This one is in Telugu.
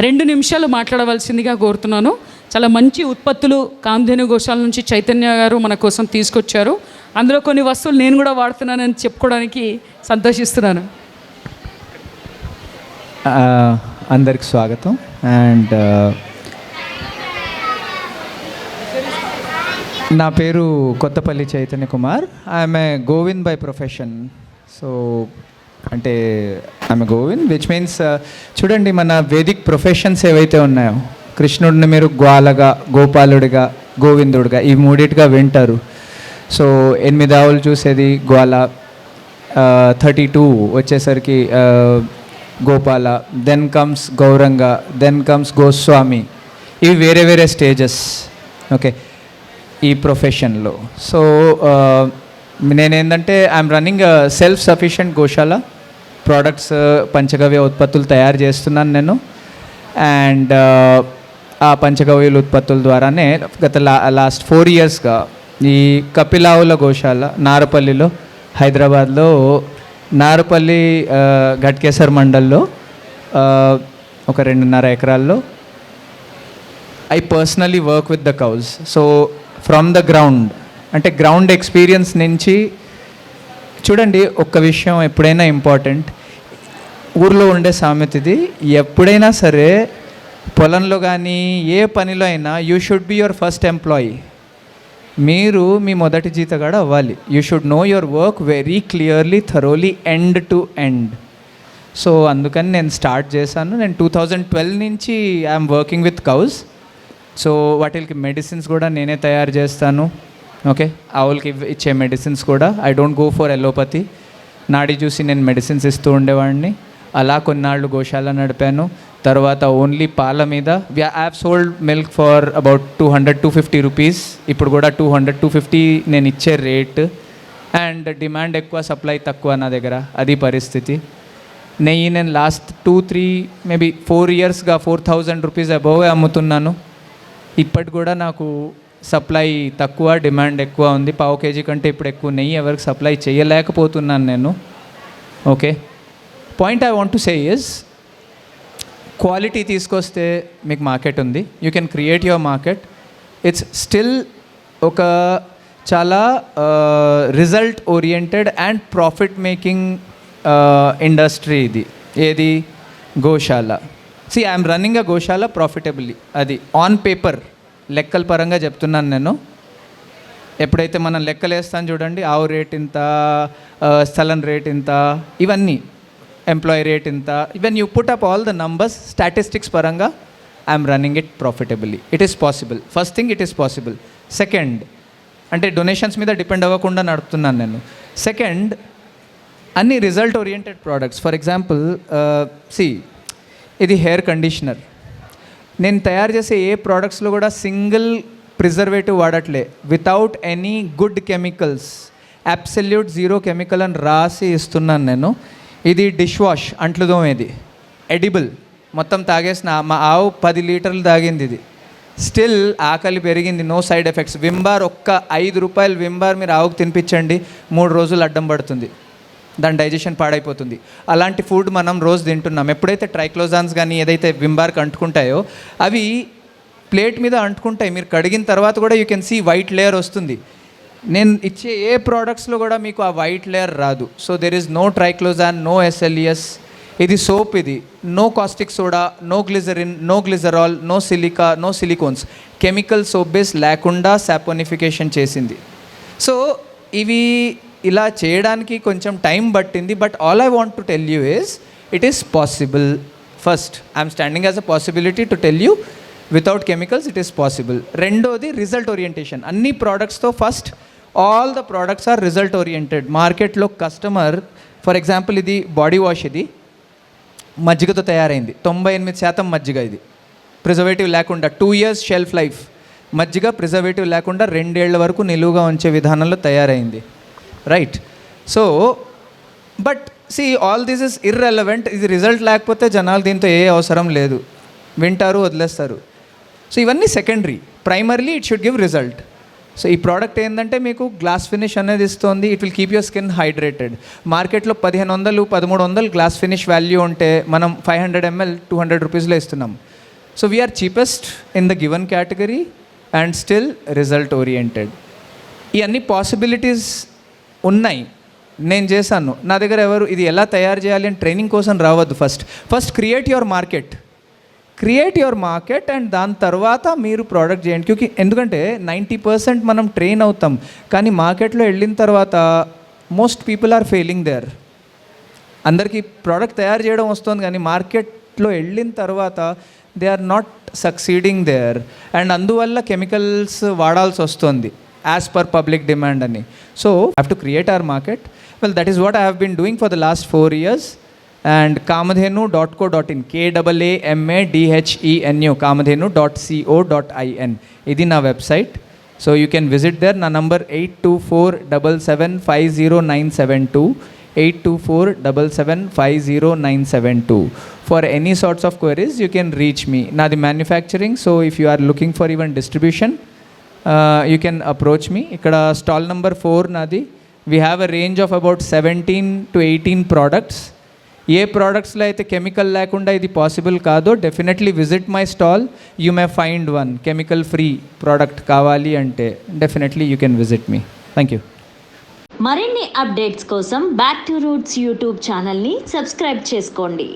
రెండు నిమిషాలు మాట్లాడవలసిందిగా కోరుతున్నాను. చాలా మంచి ఉత్పత్తులు కాంధేను గోశాల నుంచి చైతన్య గారు మన కోసం తీసుకొచ్చారు. అందులో కొన్ని వస్తువులు నేను కూడా వాడుతున్నానని చెప్పుకోవడానికి సంతోషిస్తున్నాను. అందరికి స్వాగతం. అండ్ నా పేరు Kothapalli Chaitanya Kumar. I'm a Govind by profession. So అంటే I'm Govind which means uh, చూడండి మన వేదిక్ ప్రొఫెషన్స్ ఏవైతే ఉన్నాయో కృష్ణుడిని మీరు గ్వాలగా గోపాలుడిగా గోవిందుడిగా ఈ మూడిటిగా వింటారు. సో ఎనిమిది ఆవులు చూసేది గ్వాల uh, థర్టీ టూ వచ్చేసరికి uh, Gopala then comes Gauranga then comes Goswami. ఇవి వేరే వేరే స్టేజెస్ ఓకే ఈ ప్రొఫెషన్లో సో నేనేంటంటే I'm running self sufficient goshala products uh, పంచగవ్య ఉత్పత్తులు తయారు చేస్తున్నాను నేను. అండ్ uh, ఆ పంచగవ్యుల ఉత్పత్తుల ద్వారానే గత లా లాస్ట్ ఫోర్ ఇయర్స్గా ఈ కపిలావుల గోశాల నారపల్లిలో హైదరాబాద్లో నారపల్లి ఆ, ఘట్కేసర్ మండల్లో ఒక రెండున్నర ఎకరాల్లో I personally work with the cows so from the ground అంటే గ్రౌండ్ ఎక్స్పీరియన్స్ నుంచి చూడండి ఒక్క విషయం ఎప్పుడైనా ఇంపార్టెంట్. ఊర్లో ఉండే సామెత ఇది ఎప్పుడైనా సరే పొలంలో కానీ ఏ పనిలో అయినా you should be your first employee మీరు మీ మొదటి జీతగాడ అవ్వాలి. You should know your work very clearly thoroughly end to end so అందుకని నేను స్టార్ట్ చేశాను. నేను టూ థౌజండ్ ట్వెల్వ్ నుంచి I'm working with cows so వాటికి మెడిసిన్స్ కూడా నేనే తయారు చేస్తాను. ఓకే? ఆవులకి ఇచ్చే మెడిసిన్స్ కూడా. I don't go for allopathy నాడి చూసి నేను మెడిసిన్స్ ఇస్తూ ఉండేవాడిని. అలా కొన్నాళ్ళు గోశాల నడిపాను. తర్వాత ఓన్లీ పాల మీద. I've sold milk for about two hundred two fifty rupees ఇప్పుడు కూడా టూ హండ్రెడ్ టూ ఫిఫ్టీ నేను ఇచ్చే రేట్ అండ్ డిమాండ్ ఎక్కువ సప్లై తక్కువ నా దగ్గర. అది పరిస్థితి. నెయ్యి నేను last two three maybe four ఇయర్స్గా ఫోర్ థౌజండ్ రూపీస్ అబోవే అమ్ముతున్నాను. ఇప్పటి కూడా నాకు సప్లై తక్కువ డిమాండ్ ఎక్కువ ఉంది. పావు కేజీ కంటే ఇప్పుడు ఎక్కువ నెయ్యి ఎవరికి సప్లై చేయలేకపోతున్నాను నేను. Okay? Point I want to say is quality తీసుకొస్తే మీకు మార్కెట్ ఉంది. You can create your market. It's still ఒక చాలా result oriented and profit making industry ఇది. ఏది? గోశాల. See I'm running a goshala profitably అది ఆన్ పేపర్ లెక్కల పరంగా చెప్తున్నాను నేను. ఎప్పుడైతే మనం లెక్కలు చూడండి ఆవు రేట్ ఇంత స్థలం రేట్ ఇంత ఇవన్నీ ఎంప్లాయీ రేట్ ఇంత even you put up all the numbers statistics పరంగా I'm running it profitably it is possible first thing it is possible second అంటే డొనేషన్స్ మీద డిపెండ్ అవ్వకుండా నడుపుతున్నాను నేను. సెకండ్ అన్ని result oriented products for example see ఇది హెయిర్ కండిషనర్ నేను తయారు చేసే ఏ ప్రోడక్ట్స్లో కూడా single preservative వాడట్లే. Without any good chemicals absolute zero chemical అని రాసి ఇస్తున్నాను నేను. ఇది డిష్ వాష్ అంట్లు దోమేది ఎడిబుల్ మొత్తం తాగేసిన మా ఆవు పది లీటర్లు తాగింది ఇది. స్టిల్ ఆకలి పెరిగింది నో సైడ్ ఎఫెక్ట్స్ వింబార్ ఒక్క ఐదు రూపాయలు వింబార్ మీరు ఆవుకు తినిపించండి. మూడు రోజులు అడ్డం పడుతుంది. దాని డైజెషన్ పాడైపోతుంది. అలాంటి ఫుడ్ మనం రోజు తింటున్నాం. ఎప్పుడైతే ట్రైక్లోజాన్స్ కానీ ఏదైతే వింబార్కి అంటుకుంటాయో అవి ప్లేట్ మీద అంటుకుంటాయి. మీరు కడిగిన తర్వాత కూడా you can see white layer వస్తుంది. నేను ఇచ్చే ఏ ప్రోడక్ట్స్లో కూడా మీకు ఆ వైట్ లేయర్ రాదు. So there is no triclosan no SLES ఇది సోప్ ఇది. No caustic soda no glycerin no glycerol no silica no silicones chemical soap base లేకుండా సాపోనిఫికేషన్ చేసింది. సో ఇవి ఇలా చేయడానికి కొంచెం టైం పట్టింది but all I want to tell you is it is possible first I'm standing as a possibility to tell you without chemicals it is possible రెండోది రిజల్ట్ ఓరియంటేషన్ అన్ని ప్రోడక్ట్స్తో first all the products are result oriented మార్కెట్లో కస్టమర్ ఫర్ ఎగ్జాంపుల్ ఇది బాడీ వాష్ ఇది మజ్జిగతో తయారైంది. తొంభై ఎనిమిది శాతం మజ్జిగ ఇది. ప్రిజర్వేటివ్ లేకుండా టూ ఇయర్స్ షెల్ఫ్ లైఫ్ మజ్జిగ ప్రిజర్వేటివ్ లేకుండా రెండేళ్ళ వరకు నిలువుగా ఉంచే విధానంలో తయారైంది. Right so but see all this is irrelevant ఇది రిజల్ట్ లేకపోతే జనాలు దీంతో ఏ అవసరం లేదు. వింటారు వదిలేస్తారు. సో ఇవన్నీ secondary primarily it should give result so ఈ ప్రోడక్ట్ ఏంటంటే మీకు గ్లాస్ ఫినిష్ అనేది ఇస్తుంది. It will keep your skin hydrated మార్కెట్లో పదిహేను వందలు పదమూడు వందలు గ్లాస్ ఫినిష్ వాల్యూ ఉంటే మనం five hundred ML two hundred రూపీస్లో ఇస్తున్నాం. So we are cheapest in the given category and still result oriented ఈ అన్ని పాసిబిలిటీస్ ఉన్నాయి. నేను చేశాను. నా దగ్గర ఎవరు? ఇది ఎలా తయారు చేయాలి అని ట్రైనింగ్ కోసం రావద్దు first first create your market create your market and దాని తర్వాత మీరు ప్రోడక్ట్ చేయండి. క్యూకి ఎందుకంటే నైంటీ పర్సెంట్ మనం ట్రైన్ అవుతాం. కానీ మార్కెట్లో వెళ్ళిన తర్వాత most people are failing there అందరికీ ప్రోడక్ట్ తయారు చేయడం వస్తుంది కానీ మార్కెట్లో వెళ్ళిన తర్వాత they are not succeeding there and అందువల్ల కెమికల్స్ వాడాల్సి వస్తుంది. యాజ్ పర్ పబ్లిక్ డిమాండ్ అని so have to create our market well that is what I have been doing for the last four years and Kamadhenu dot co dot in KWAMA DHENU Kamadhenu dot CO dot IN ఇది నా website so you can visit there నా number eight two four double seven five zero nine seven two eight two four double seven five zero nine seven two for any sorts of queries you can reach me నాది manufacturing so if you are looking for even distribution you can approach me ఇక్కడ స్టాల్ నెంబర్ ఫోర్ నాది. We have a range of about seventeen to eighteen products ఏ ప్రోడక్ట్స్లో అయితే కెమికల్ లేకుండా ఇది పాసిబుల్ కాదో definitely visit my stall you may find one chemical free product కావాలి అంటే definitely you can visit me thank you మరిన్ని అప్డేట్స్ కోసం బ్యాక్ టు రూట్స్ యూట్యూబ్ ఛానల్ని సబ్స్క్రైబ్ చేసుకోండి.